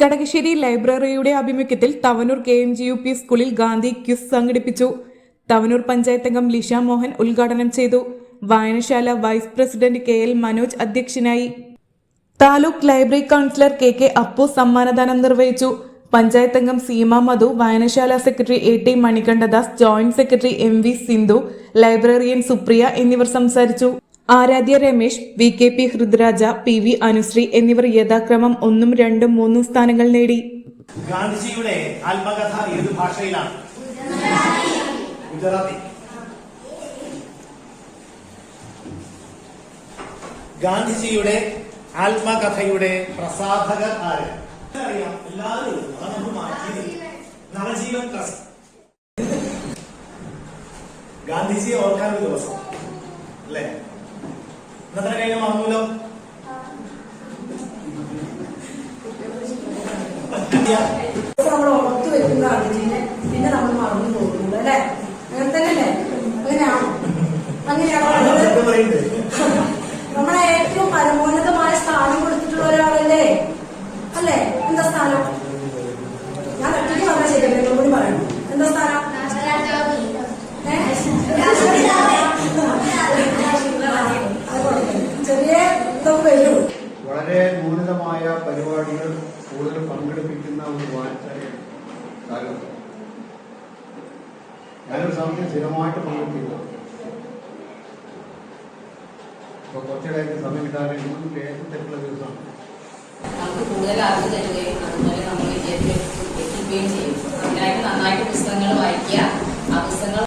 Kadakassery ലൈബ്രറിയുടെ ആഭിമുഖ്യത്തിൽ Thavanur K M G U P സ്കൂളിൽ ഗാന്ധി ക്യുസ് സംഘടിപ്പിച്ചു. തവനൂർ പഞ്ചായത്ത് അംഗം ലിഷ മോഹൻ ഉദ്ഘാടനം ചെയ്തു. വായനശാല vice president K L Manoj അധ്യക്ഷനായി. Taluk library councillor K K Appu സമ്മാനദാനം നിർവഹിച്ചു. പഞ്ചായത്ത് അംഗം സീമ മധു വായനശാല secretary A T Manikandadas joint secretary M V Sindhu librarian Supriya എന്നിവർ സംസാരിച്ചു. Aradhya Ramesh V K P Hridraja P V Anushree എന്നിവർ യഥാക്രമം ഒന്നും രണ്ടും മൂന്നും സ്ഥാനങ്ങൾ നേടി. ഗാന്ധിജിയുടെ ആത്മകഥ ഏത് ഭാഷയിലാണ്? ഗുജറാത്തി. ഗാന്ധിജിയുടെ ആത്മകഥയുടെ പ്രസാധകർ ആര്? അറിയാം എല്ലാവരും നവജീവൻ ഗാന്ധിജിയെ ഓർക്കാൻ ഒരു ദിവസം. ഇന്നത്തെ കഴിഞ്ഞ മറന്നൂലോ നമ്മൾ ഓർത്ത് വെക്കുന്ന ഗാന്ധിജിനെ പിന്നെ നമ്മൾ മറന്നു പോകുന്നുണ്ട് അല്ലെ? അങ്ങനെ തന്നെയല്ലേ? അങ്ങനെയാണോ അങ്ങനെയാണോ നമ്മളെ ഏറ്റവും പരമോന്നതമായ സ്ഥാനം കൊടുത്തിട്ടുള്ള ഒരാളല്ലേ? അല്ലേ? എന്താ സ്ഥാനം? വളരെ നൂതനമായ പരിപാടികൾ കൂടുതൽ പങ്കെടുപ്പിക്കുന്ന ഒരു കാലം. ഞാനൊരു സമയത്ത് സ്ഥിരമായിട്ട് പങ്കെടുത്തില്ല. ഇപ്പൊ കുറച്ചിടയ്ക്ക് സമയം കിട്ടാതെ ദിവസമാണ്. നമുക്ക് കൂടുതൽ അറിവ് തരുകയും പുസ്തകങ്ങൾ വായിക്കുക ആ പുസ്തകം